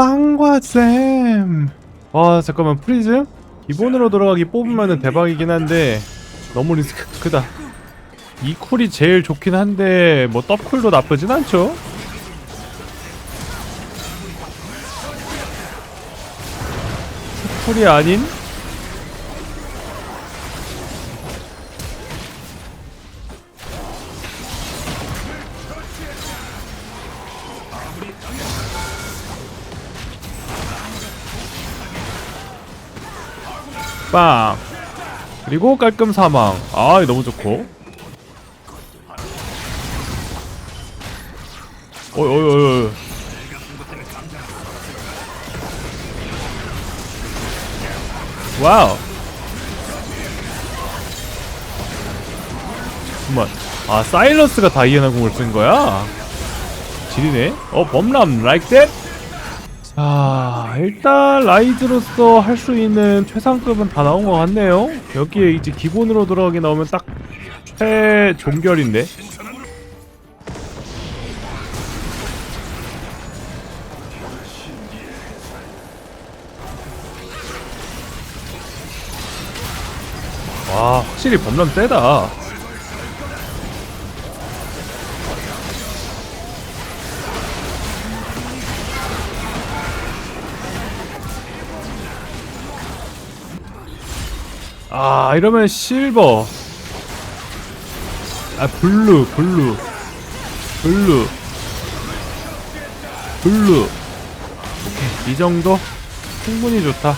빵과 잼. 아 잠깐만 프리즘? 기본으로 들어가기 뽑으면 대박이긴 한데 너무 리스크 크다. 이 쿨이 제일 좋긴 한데 뭐 떡쿨도 나쁘진 않죠? 쿨이 아닌 빵. 그리고 깔끔 사망. 아 너무 좋고. 어이 어이 어이. 와우. 잠깐만 아 사일러스가 다이애나 공을 쓴 거야? 지리네. 어 범람. Like? 자 일단 라이즈로서 할 수 있는 최상급은 다 나온 것 같네요. 여기에 이제 기본으로 들어가게 나오면 딱 최종결인데? 와 확실히 범람 세다 아 이러면 실버. 아 블루 블루. 블루. 블루. 오케이 이 정도? 충분히 좋다.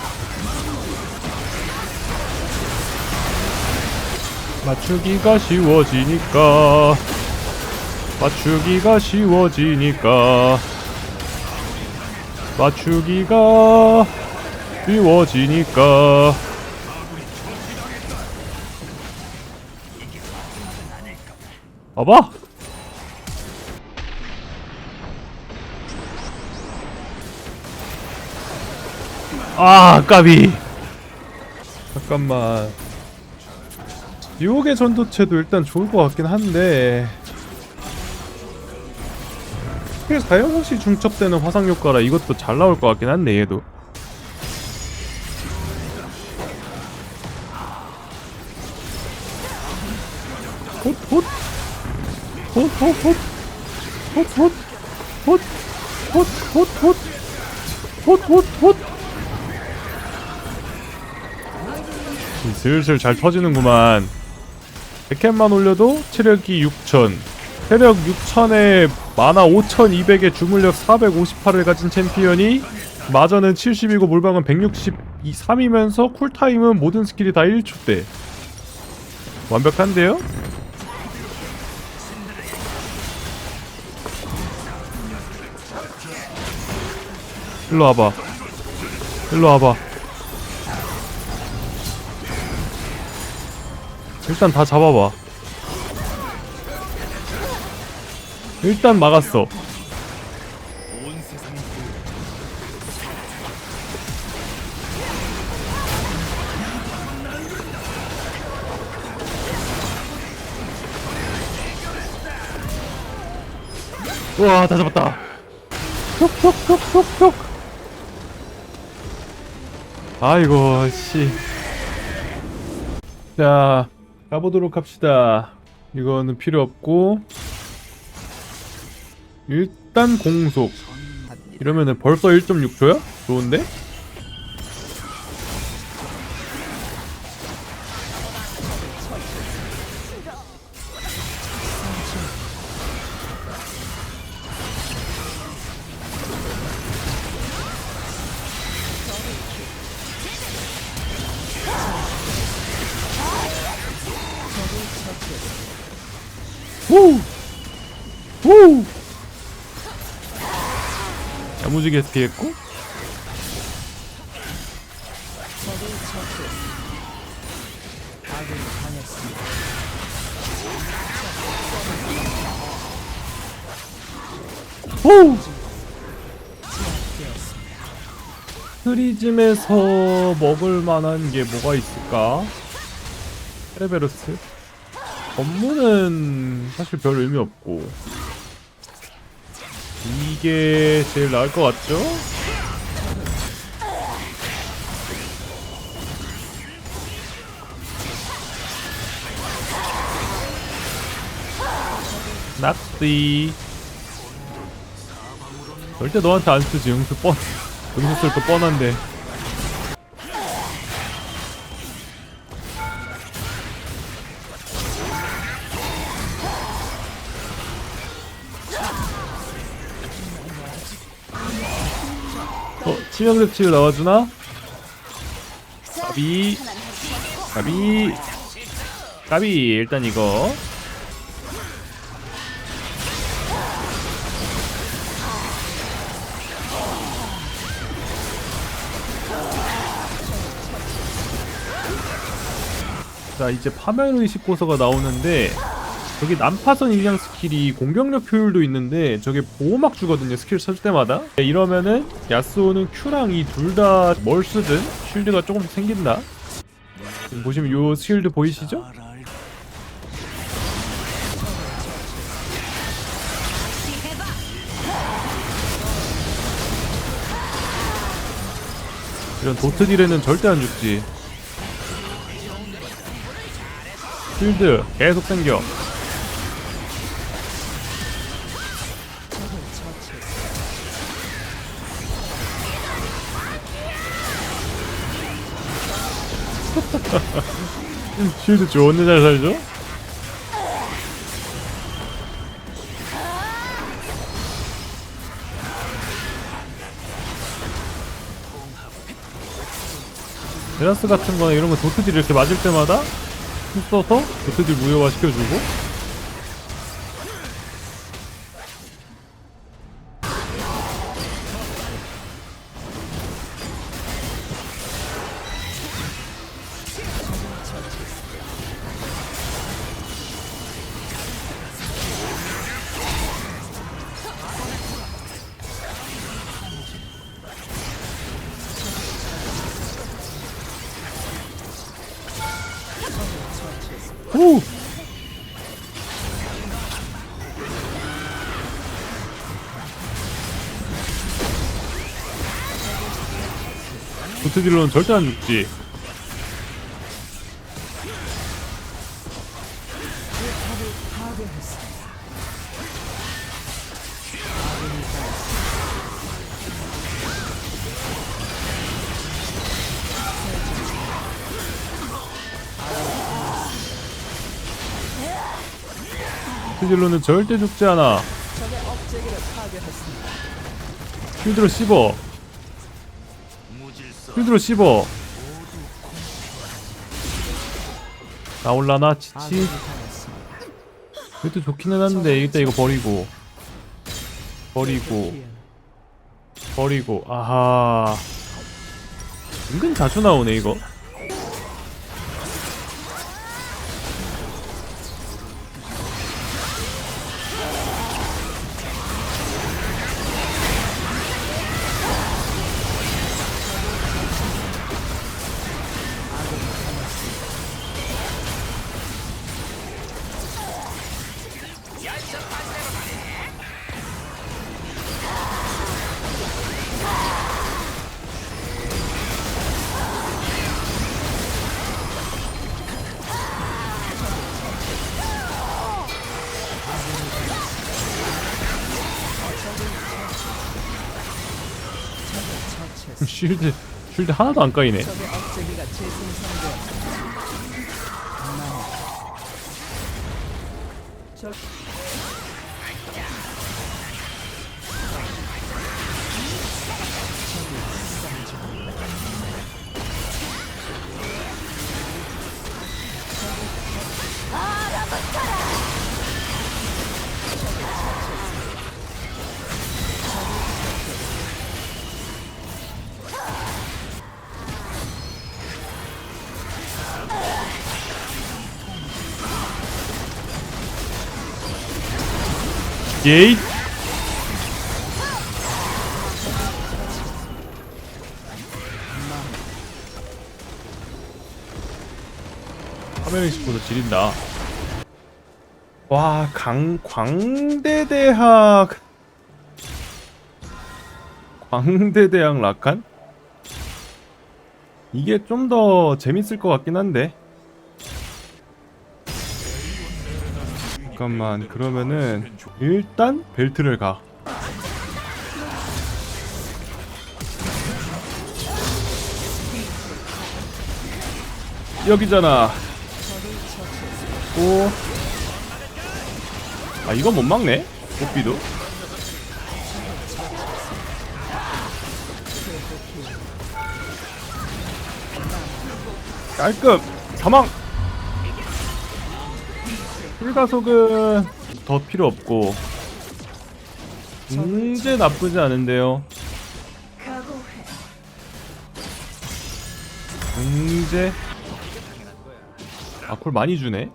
맞추기가 쉬워지니까. 맞추기가 쉬워지니까. 맞추기가 쉬워지니까 봐봐. 아 까비. 잠깐만. 유혹의 전도체도 일단 좋을 것 같긴 한데. 스킬 사용시 중첩되는 화상 효과라 이것도 잘 나올 것 같긴 한데 얘도 슬슬 잘 터지는구만. 100캔만 올려도 체력이 6000 체력 6000에 마나 5200에 주물력 458을 가진 챔피언이 마저는 70이고 물방은 163이면서 쿨타임은 모든 스킬이 다 1초대. 완벽한데요? 일로 와봐. 일로 와봐 일단 다 잡아봐. 일단 막았어. 우와 다 잡았다. 톡톡톡톡톡. 아이고 씨. 자, 가보도록 합시다. 이거는 필요 없고 일단 공속. 이러면은 벌써 1.6초야? 좋은데? 후! 후! 야무지게 피했고 후! 프리즘에서 먹을 만한 게 뭐가 있을까? 페레베로스? 건물은 사실 별 의미 없고. 이게 제일 나을 것 같죠? 낙지. 절대 너한테 안 쓰지 응수 뻔. 응수 쓸도 뻔한데. 치명적 치유 나와주나? 가비. 가비. 가비 일단 이거. 자 이제 파멸의 식 고서가 나오는데 저기 난파선 인양 스킬이 공격력 효율도 있는데 저게 보호막 주거든요 스킬 쓸 때마다. 네, 이러면은 야스오는 Q랑 이 둘 다 뭘 쓰든 쉴드가 조금씩 생긴다. 지금 보시면 요 쉴드 보이시죠? 이런 도트 딜에는 절대 안 죽지. 쉴드 계속 생겨 쉴드 좋은데 잘 살죠? 베라스 같은 거나 이런 거 도트딜 이렇게 맞을 때마다 힘 써서 도트딜 무효화 시켜주고 도트딜로는 절대 안 죽지. 도트딜로는 절대 죽지 않아. 쉴드로 씹어 쉴드로 씹어. 나올라나? 치치? 그래도 좋기는 한데 일단 이거 버리고. 버리고. 버리고. 아하. 은근 자주 나오네 이거 쉴드 쉴드 하나도 안 까이네 예이 화면을 씹고도 지린다. 와 강, 광대대학. 광대대학 라칸? 이게 좀 더 재밌을 것 같긴 한데 잠깐만 그러면은 일단 벨트를 가. 여기잖아. 오. 아 이건 못 막네? 뽀삐도? 깔끔! 사망 불가속은 더 필요 없고. 문제 나쁘지 않은데요. 문제? 아콜 많이 주네?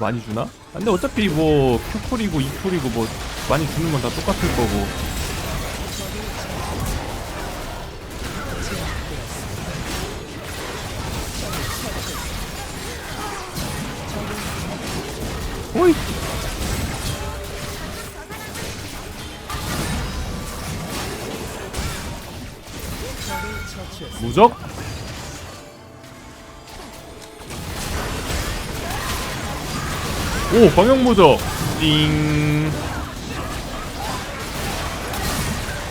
많이 주나? 아, 근데 어차피 뭐 Q콜이고 E콜이고 뭐 많이 주는 건 다 똑같을 거고 오이 무적? 오 광역 무적 띵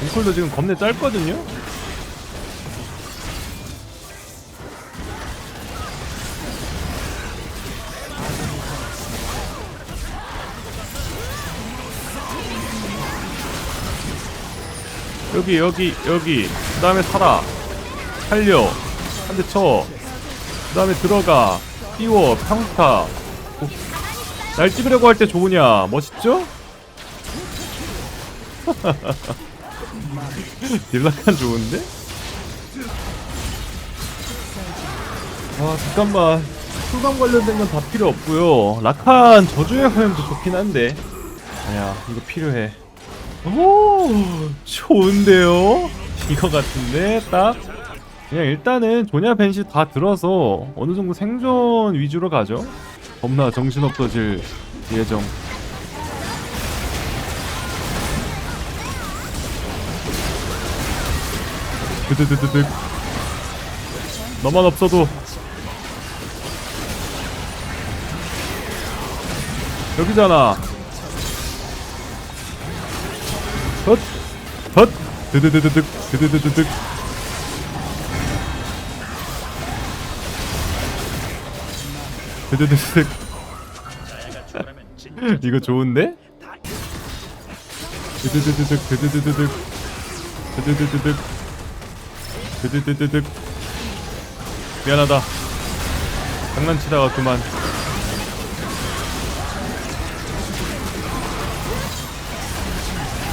앵콜도 지금 겁내 짧거든요? 여기 여기 여기. 그 다음에 살아. 살려. 한 대 쳐. 그 다음에 들어가. 띄워. 평타. 오, 날 찍으려고 할 때 좋으냐? 멋있죠? 딜라칸 좋은데? 와 잠깐만. 풀감 관련된 건 다 필요 없고요. 라칸 저주의 화염도 좋긴 한데. 아야 이거 필요해 오 좋은데요? 이거 같은데 딱? 그냥 일단은 조냐 벤시 다 들어서 어느 정도 생존 위주로 가죠? 겁나 정신 없어질 예정. 드드드드득. 너만 없어도. 여기잖아 헛! 헛! 드드드드득 드드드드득 드드드득 이거 좋은데? 드드드드득 드드드드득 드드드드득 드드드드득 미안하다 장난치다가 그만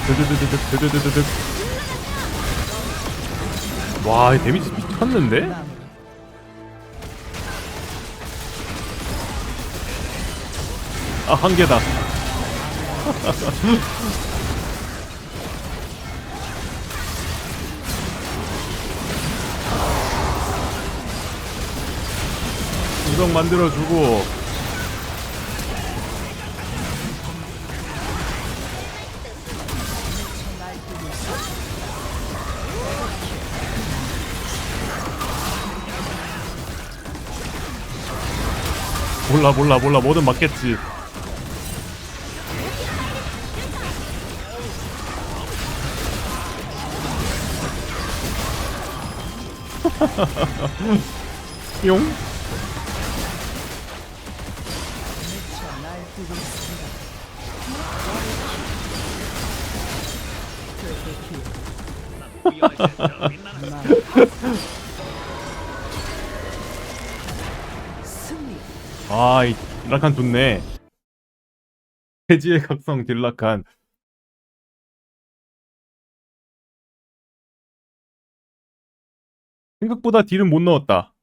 드드드드득 드드드드득 와이 데미지 미쳤는데? 아 한 개다. 우동 만들어주고 몰라 몰라 몰라. 뭐든 맞겠지. 용 아, 이 딜라칸 좋네. 해지의 각성 딜라칸. 생각보다 딜은 못 넣었다.